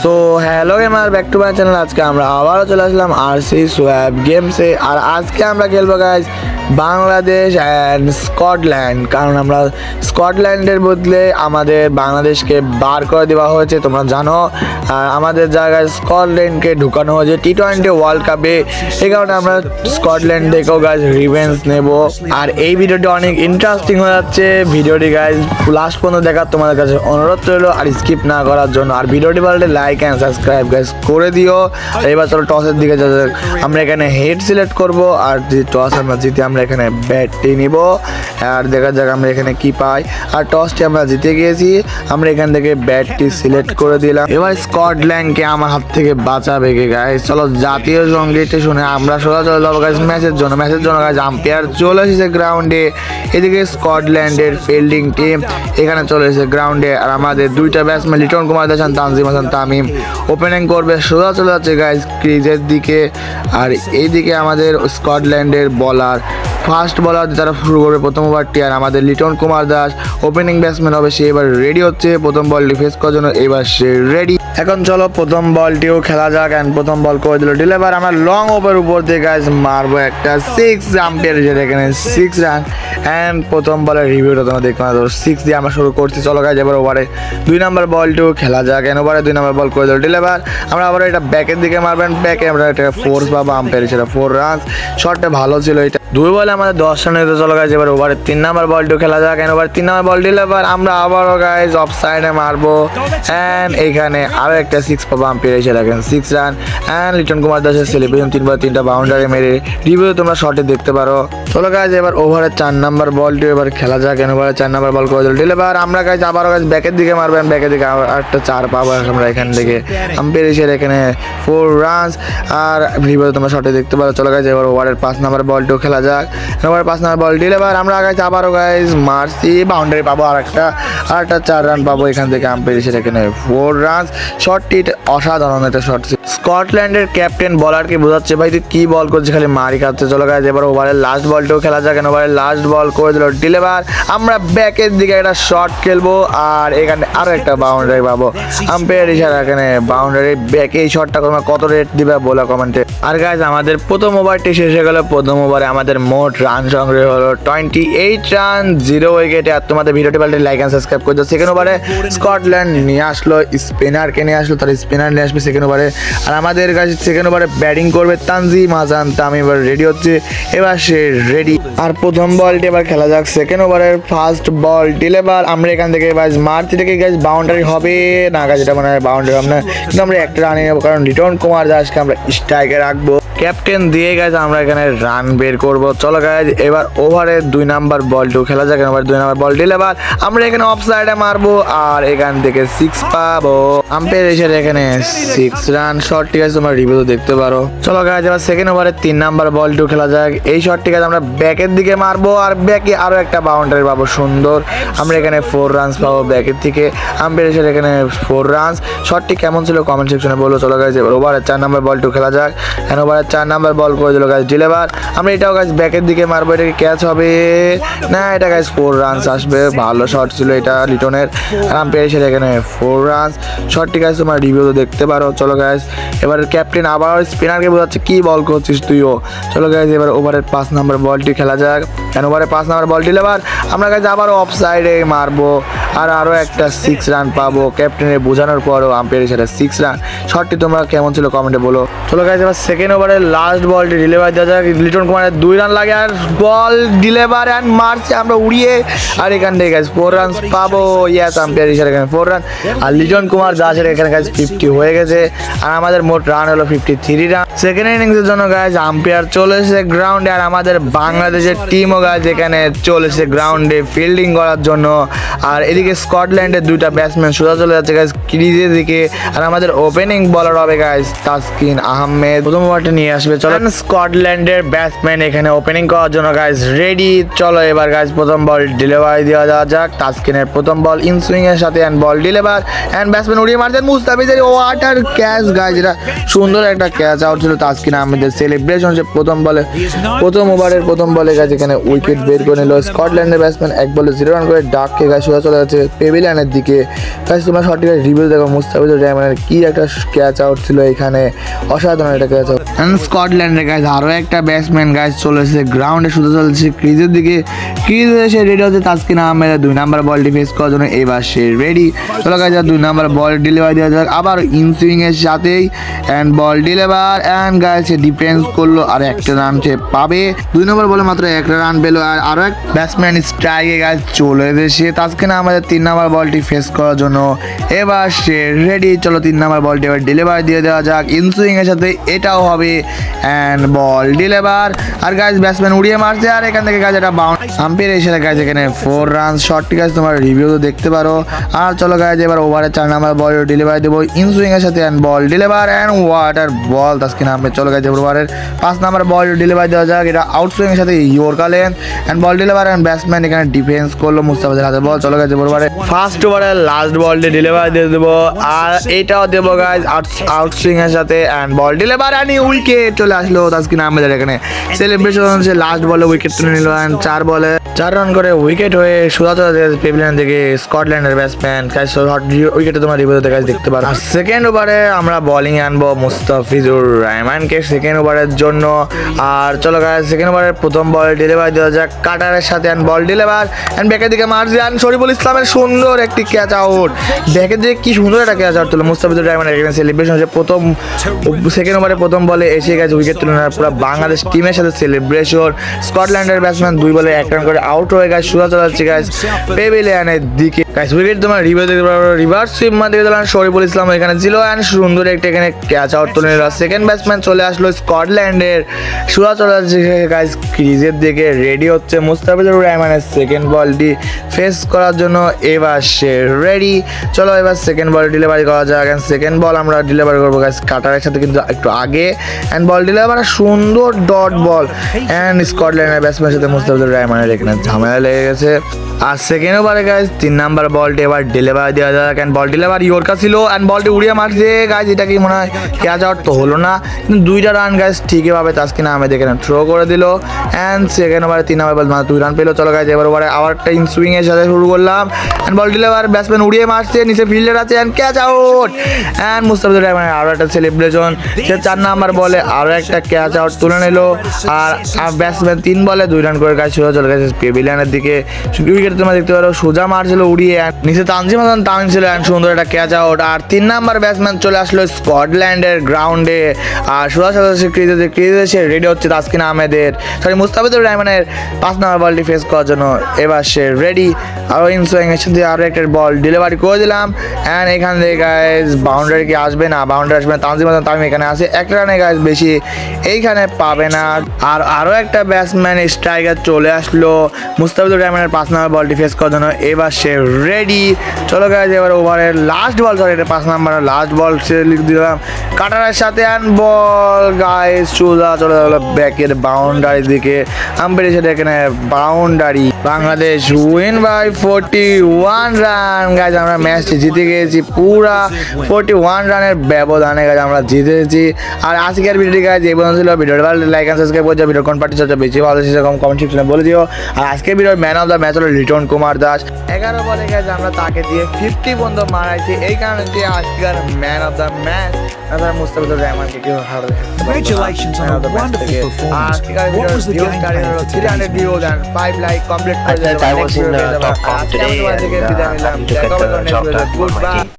তো hello gamer back to my channel আজকে আমরা আবারও চলে আসলাম আর সি সোয়াব গেমসে আর আজকে আমরা খেলব গাইজ বাংলাদেশ অ্যান্ড স্কটল্যান্ড কারণ আমরা স্কটল্যান্ডের বদলে আমাদের বাংলাদেশকে বার করে দেওয়া হয়েছে, তোমরা জানো। আর আমাদের জায়গায় স্কটল্যান্ডকে ঢুকানো হয়েছে টি টোয়েন্টি ওয়ার্ল্ড কাপে এই কারণে আমরা স্কটল্যান্ড থেকেও গাছ রিভেন্স নেব। আর এই ভিডিওটি অনেক ইন্টারেস্টিং হয়ে যাচ্ছে। ভিডিওটি গাইজ লাস্ট পর্যন্ত দেখার তোমাদের কাছে অনুরোধ রইল। আর স্কিপ না করার জন্য। আর ভিডিওটি ভালো লাইক অ্যান্ড সাবস্ক্রাইব গাইজ করে দিও। আর এবার চলো টসের দিকে যা। আমরা এখানে হেড সিলেক্ট করব, আর যে টস আমরা জিতে, আমরা এখানে ব্যাটটি নিব। আর দেখা যাক আমরা এখানে কি পাই। আর টসটি আমরা জিতে গিয়েছি, আমরা এখান থেকে ব্যাটটি সিলেক্ট করে দিলাম। এবার স্কটল্যান্ডকে আমার হাত থেকে বাঁচাবে কে গাইজ চলো জাতীয় সঙ্গীতটি শুনে আমরা সোজা চলে যাব গাইজ ম্যাচের জন্য। ম্যাচের জন্য গাইজ আম্পায়ার চলে এসেছে গ্রাউন্ডে এদিকে স্কটল্যান্ডের ফিল্ডিং টিম এখানে চলে এসেছে গ্রাউন্ডে আর আমাদের দুইটা ব্যাটসম্যান লিটন কুমার দেশান তানজিম হাসান, তামিম ওপেনিং করবে। সোজা চলে যাচ্ছে গাইজ ক্রিজের দিকে। আর এইদিকে আমাদের স্কটল্যান্ডের বলার ফার্স্ট বলার যারা শুরু করবে প্রথম ওভারটি আর আমাদের লিটন কুমার দাস ওপেনিং ব্যাটসম্যান হবে, সে এবার রেডি হচ্ছে। প্রথম বলটি ফেস করার জন্য এবার সে রেডি এখন চলো প্রথম বলটিও খেলা যাক অ্যান্ড প্রথম বল করে দিল ডিলেভার আমরা লং ওভার উপর দিয়ে গাছ মারবো একটা সিক্স আম্পিয়ার হিসেবে এখানে সিক্স রান অ্যান্ড প্রথম বলের রিভিউটা তোমরা দেখতে পাচ্ছ। সিক্স দিয়ে আমরা শুরু করছি। চলো গাছ এবার ওভারে দুই নাম্বার বলটিও খেলা যাক। এন ওভারে দুই নাম্বার বল করে দিল ডিলেভার আমরা আবার এটা ব্যাকের দিকে মারবেন ব্যাকে আমরা এটা ফোর্স পাবো আম্পায়ার হিসেবে ফোর রান শটটা ভালো ছিল। এটা দুই বলে আমাদের দশ রান হতে চলো গাছ, এবার ওভারে তিন নাম্বার বলটিও খেলা যাক এন ওভার তিন নাম্বার বল এবার আমরা আবারও গাইজ অফ সাইডে মারবো। অ্যান্ড এইখানে আরও একটা সিক্স পাবো আম্পায়ার হিসেবে রাখেন six run and Liton Kumar দাসের সেলিব্রেশন তিনবার তিনটা বাউন্ডারি মেরে রিভিউ তোমরা শটে দেখতে পারো। চলো গাইজ এবার ওভারে চার নাম্বার বলটি এবার খেলা যাক কেন ওভারে চার নাম্বার বল করে দিল। এবার আমরা গাছ আবারও গাছ ব্যাকের দিকে মারবেন ব্যাকের দিকে আবার একটা চার পাবো আমরা এখান থেকে। আম্পায়ার হিসেবে এখানে ফোর রানস আর রিভিউ তোমরা শর্টে দেখতে পারো। চলো গাছ এবার ওভারের পাঁচ নাম্বার বলটিও খেলা যাক, এবার পাঁচ নাম্বার বল ডিল এবার আমরা আগাইছি আবারও গাইজ মারছি বাউন্ডারি পাবো আর একটা আর একটা চার রান পাবো এখান থেকে আম্পায়ার সেটাকে এখানে ফোর রান শটটি অসাধারণ একটা শট স্কটল্যান্ডের ক্যাপ্টেন বলারকে বোঝাচ্ছে, ভাই, তুই কি বল করছিস? খালি মারি খাচ্ছে চলো গাছ এবার ওভারের লাস্ট বলটাও খেলা যাক ওভারের লাস্ট বল করে দিল ডিলেভার আমরা ব্যাকের দিকে একটা শট খেলব, আর এখানে আরও একটা বাউন্ডারি পাবো। আম্পায়ার হিসাবে এখানে বাউন্ডারি ব্যাকে এই শটটা তোমরা কত রেট দিবে বলে কমেন্টে আর গাইজ আমাদের প্রথম ওভারটি শেষ হয়ে গেল। প্রথম ওভারে আমাদের মোট রান সংগ্রহ হলো টোয়েন্টি এইট রান জিরো উইকেটে আর তোমাদের ভিডিওটি পাল্টে লাইক অ্যান্ড সাবস্ক্রাইব করে দাও। সেকেন্ড ওভারে স্কটল্যান্ড নিয়ে আসলো, স্পিনারকে নিয়ে আসলো তার স্পিনার নিয়ে আসবে সেকেন্ড ওভারে। আর আমাদের কাছে সেকেন্ড ওভারে ব্যাটিং করবে তানজিম হাসান। তামিম এবার রেডি হচ্ছে। এবার সে রেডি আর প্রথম বলটি এবার খেলা যাক। সেকেন্ড ওভারের ফার্স্ট বল ডিলেভার আমরা এখান থেকে বাস মারতে থেকে গাছ বাউন্ডারি হবে না গাছ এটা মানে বাউন্ডারি হবে না। কিন্তু আমরা একটা রানে নেব। কারণ রিটার্ন কুমার দাসকে আমরা স্ট্রাইকে রাখব। ক্যাপ্টেন দিয়ে গেছে আমরা এখানে রান বের করব। চলো গাইজ এবার ওভারে দুই নাম্বার বলটিও খেলা যাক, এবার দুই নাম্বার বল ডিলেভার আমরা এখানে অফ সাইডে মারবো, আর এখান থেকে সিক্স পাবো। আম্পায়ার এসে এখানে সিক্স রান শট ঠিক আছে, তোমরা রিভিউ দেখতে পারো। চলো গাইজ এবার সেকেন্ড ওভারে তিন নাম্বার বলটিও খেলা যাক। এই শট ঠিক আছে আমরা ব্যাকের দিকে মারবো, আর ব্যাকে আরও একটা বাউন্ডারি পাবো, সুন্দর। আমরা এখানে ফোর রানস পাবো ব্যাকের থেকে আম্পায়ার এসে এখানে ফোর রানস শটটি কেমন ছিল কমেন্ট সেকশনে বলো। চলো গাইজ এবার ওভারে চার নাম্বার বলটিও খেলা যাক। এখানে ওভারে চার নাম্বার বল করে দিল গাছ ডিলেভার আমরা এটাও গাছ ব্যাকের দিকে মারবো, এটা ক্যাচ হবে? না, এটা গাছ ফোর রানস আসবে, ভালো শট ছিল এটা লিটনের। আর আমি পেয়েছি এখানে ফোর রানস শটটি গাছ তোমার রিভিউ তো দেখতে পারো। চলো গাছ এবার ক্যাপ্টেন আবার স্পিনারকে বোঝাচ্ছে, কি বল করছিস তুইও? চলো গাছ এবার ওভারের পাঁচ নাম্বার বলটি খেলা যাক। কেন ওভারে পাঁচ নাম্বার বল ডিলেভার আমরা গাছ আবারও অফ সাইডে মারবো। আর আরও একটা সিক্স রান পাবো। ক্যাপ্টেনের বোঝানোর পরও আম্পায়ার সেটা সিক্স রান শটটি তোমরা কেমন ছিল কমেন্টে বলো। চলো গাইজ এবার সেকেন্ড ওভারে লাস্ট বলটি ডেলিভার দেওয়া যাক। লিটন কুমারের দুই রান লাগে আর বল ডেলিভার অ্যান্ড মারছে আমরা উড়িয়ে আর এখান থেকে গাছ ফোর রান পাবো। ইয়াস আম্পায়ার হিসাবে এখানে ফোর রান আর লিটন কুমার যা দাসের এখানে গাছ ফিফটি হয়ে গেছে। আর আমাদের মোট রান হলো ফিফটি থ্রি রান সেকেন্ড ইনিংসের জন্য গাছ আম্পায়ার চলে এসেছে গ্রাউন্ডে আর আমাদের বাংলাদেশের টিমও গাছ এখানে চলে এসেছে গ্রাউন্ডে ফিল্ডিং করার জন্য। আর এদিকে স্কটল্যান্ডের দুইটা ব্যাটসম্যান সোজা চলে যাচ্ছে গাছ ক্রিজের দিকে। আর আমাদের ওপেনিং বলার হবে গাছ তাসকিন আহমেদ। প্রথম ওভারটা নিয়ে আসবে। চলো। স্কটল্যান্ডের ব্যাটসম্যান এখানে ওপেনিং করার জন্য গাইজ রেডি চলো এবার গাইজ প্রথম বল ডেলিভারি দেওয়া যাওয়া যাক। তাসকিনের প্রথম বল ইন সুইং এর সাথে and ball deliver and batsman উড়িয়ে মারছেন মুস্তাফিজের ওয়াটার ক্যাচ গাইজ এটা সুন্দর একটা ক্যাচ আউট ছিল তাসকিন আহমেদের সেলিব্রেশন হচ্ছে প্রথম বলে প্রথম ওভারের প্রথম বলে গেছে এখানে উইকেট বের করে নিল স্কটল্যান্ডের ব্যাটসম্যান এক বলে জিরো রান করে ডাক খেয়ে গাছ সোজা চলে যাচ্ছে পেভিলিয়ানের দিকে। গাছ তোমরা সঠিক রিভিউ দেখো মুস্তাফিজুর রহমানের কি একটা ক্যাচ আউট ছিল এখানে। অসাধারণ একটা ক্যাচ আউট স্কটল্যান্ডের গাছ আরও একটা ব্যাটসম্যান গাছ চলেছে গ্রাউন্ডে শুধু চলেছে, ক্রিজের দিকে, ক্রিজে এসে রেডি হচ্ছে তাসকিন আহমেদের দুই নাম্বার বলটি ফেস করার জন্য, এবার সে রেডি চলো গাছ দুই নাম্বার বল ডেলিভারি দেওয়া যাক, আবার ইন সুইং এর সাথেই অ্যান্ড বল ডেলিভার অ্যান্ড গাছ সে ডিফেন্স করল, আর একটা রান সে পাবে। দুই নম্বর বলে মাত্র একটা রান পেল, আর আরও এক ব্যাটসম্যান স্ট্রাইকে গাছ চলে এসে তাসকিন আমাদের তিন নাম্বার বলটি ফেস করার জন্য। এবার সে রেডি চলো তিন নাম্বার বলটি এবার ডেলিভারি দিয়ে দেওয়া যাক। ইন সুইং এর সাথে এটাও হবে অ্যান্ড বল ডেলিভার আর গাছ ব্যাটসম্যান উড়িয়ে মারছে আর এখান থেকে গাছ এটা বাউন্ড আম্পিয়ার এসে গাছ এখানে ফোর রান শর্টটি গাছ তোমার রিভিউ তো দেখতে পারো। আর চলো গাছ এবার ওভারে চার নাম্বার বল ডেলিভারি দেবো। ইন সুইং এর সাথে and ball deliver and what a ball Taskin Ahmed, চলো গাছ এবার ওভারের পাঁচ নাম্বার বল ডেলিভারি দেওয়া যাক। এটা আউট সুইং এর সাথে ইয়র্কালেন and ball deliver and batsman এখানে ডিফেন্স করল মুস্তাফিজের হাতে বল চলো গেছে ওভারে ফার্স্ট ওভারে লাস্ট বলটি ডেলিভারি দিয়ে দেবো। আর এটাও দেবো সুইং এর সাথে and ball deliver and wicket চলে আসলো তাসকিন আহমেদের এখানে? সেলিব্রেশন হচ্ছে লাস্ট বলে উইকেট তুলে নিল চার বলে। চার রান করে উইকেট হয়ে সোজা চলে পেভিলিয়ন থেকে স্কটল্যান্ডের ব্যাটসম্যান উইকেটে তোমার রিভিউতে গাছ দেখতে পারো। সেকেন্ড ওভারে আমরা বোলিং আনব মুস্তাফিজুর রহমানকে সেকেন্ড ওভারের জন্য। আর চলো গাছ সেকেন্ড ওভারের প্রথম বল ডেলিভারি দেওয়া যাক। কাটারের সাথে অ্যান্ড বল ডেলিভার অ্যান্ড ব্যাকের দিকে মারছে অ্যান্ড শরীফুল ইসলামের সুন্দর একটি ক্যাচ আউট ব্যাকের দিকে কি সুন্দর একটা ক্যাচ আউট তুলো মুস্তাফিজুর রহমানের এখানে সেলিব্রেশন হচ্ছে প্রথম সেকেন্ড ওভারে প্রথম বলে এসে গেছে উইকেট তুলে নেওয়ার পুরো বাংলাদেশ টিমের সাথে সেলিব্রেশন স্কটল্যান্ডের ব্যাটসম্যান দুই বলে এক রান করে আউট হয়ে গেছে। সোজা চলে যাচ্ছে গাছ পেভিলিয়ানের দিকে। গাইস উইকেট তোমার রিভার দেখতে পারো রিভার্স সুইপ মার দিকে দিলাম শরীফুল ইসলাম এখানে ছিল অ্যান্ড সুন্দর একটা এখানে ক্যাচ আউট তুলে নিল। সেকেন্ড ব্যাটসম্যান চলে আসলো স্কটল্যান্ডের সোজা চলে যাচ্ছে গাইস ক্রিজের দিকে রেডি হচ্ছে মুস্তাফিজুর রহমানের সেকেন্ড বলটি ফেস করার জন্য এবার সে রেডি চলো এবার সেকেন্ড বল ডেলিভারি করা যাক। সেকেন্ড বল আমরা ডেলিভারি করব গাইস কাটারের সাথে কিন্তু একটু আগে। অ্যান্ড বল ডেলিভার সুন্দর ডট বল অ্যান্ড স্কটল্যান্ডের ব্যাটসম্যানের সাথে মুস্তাফিজুর রহমানের এখানে ঝামেলা লেগে গেছে। আর সেকেন্ড ওভারে গাইজ তিন নাম্বার বলটি এবার ডেলিভারি দেওয়া যাক। অ্যান্ড বল ডেলিভারি ইয়োরকা ছিল। অ্যান্ড বলটি উড়িয়ে মারছে। গাইজ এটা কি মনে হয় ক্যাচ আউট তো হলো না। কিন্তু দুইটা রান গাইজ ঠিকইভাবে তাসকিন আহমেদ এখানে থ্রো করে দিল। অ্যান্ড সেকেন্ড ওভারে তিন নাম্বার বল মানে দুই রান পেল। চলো গাইজ এবার ওভারে আবার একটা ইন সুইং সাথে শুরু করলাম। অ্যান্ড বল ডেলিভার ব্যাটসম্যান উড়িয়ে মারছে। নিচে ফিল্ডার আছে। And catch out and Mustafizur রহমানের আরও একটা সেলিব্রেশন সে চার নাম্বার বলে আরও একটা ক্যাচ আউট তুলে নিল। আর ব্যাটসম্যান তিন বলে দুই রান করে গাছ সোজা চলে গেছে পেভিলিয়ানের দিকে উইকেট তোমরা দেখতে পারো, সোজা মারছিল উড়িয়ে নিচে তানজিম হাসান তামিম ছিল সুন্দর একটা ক্যাচ আউট আর তিন নাম্বার ব্যাটসম্যান চলে আসলো স্কটল্যান্ডের গ্রাউন্ডে আর সোজা সোজা সে ক্রিজে ক্রিজে এসে রেডি হচ্ছে তাসকিন আহমেদের। সরি মুস্তাফিদুর রহমানের পাঁচ নাম্বার বলটি ফেস করার জন্য। এবার সে রেডি আরও ইনসুইং এর সাথে আরও একটা বল ডেলিভারি করে দিলাম। অ্যান্ড এখান থেকে গাইজ বাউন্ডারি কি আসবে না? বাউন্ডারি আসবে না। তানজিম হাসান তামিম এখানে আসে এক রানে গাইজ বেশি এইখানে পাবে না। আর আরও একটা ব্যাটসম্যান স্ট্রাইকার চলে আসলো। মুস্তাফিজুর রহমানের পাঁচ নাম্বার বলটি ফেস করার জন্য এবার সে রেডি চলো গাইজ এবার ওভারের লাস্ট বল সরি এটা পাঁচ নাম্বার লাস্ট বল সে লিখে দিলাম। কাটারের সাথে অ্যান্ড বল গাইজ চুজা চলে গেলো ব্যাকের বাউন্ডারির দিকে। আম্পায়ার সেটা এখানে boundary Bangladesh win by forty one run guys আমরা ম্যাচটি জিতে গিয়েছি পুরা। ফোরটি ওয়ান রানের ব্যবধানে গাইজ আমরা জিতেছি। আর আজকের ভিডিওটি গাইজ এই পর্যন্ত ছিল ভিডিওটি ভালো লাইক অ্যান্ড সাবস্ক্রাইব করে ভিডিও কোন পার্টি সবচেয়ে বেশি ভালো সেরকম কমেন্ট সেকশনে বলে দিও। আর আজকের ভিডিওর ম্যান অফ দ্য ম্যাচ হলো লিটন কুমার দাস। এগারো বলে গেছে আমরা তাকে দিয়ে ফিফটি পর্যন্ত মারাইছি। এই কারণে যে আজকের ম্যান অফ দ্য ম্যাচ তাছাড়া মুস্তাফিজুর রহমানকে কেউ হারাতে Congratulations on a wonderful performance. What was the game plan for today's views and five like complete I I was in the top comp today and uh, I took.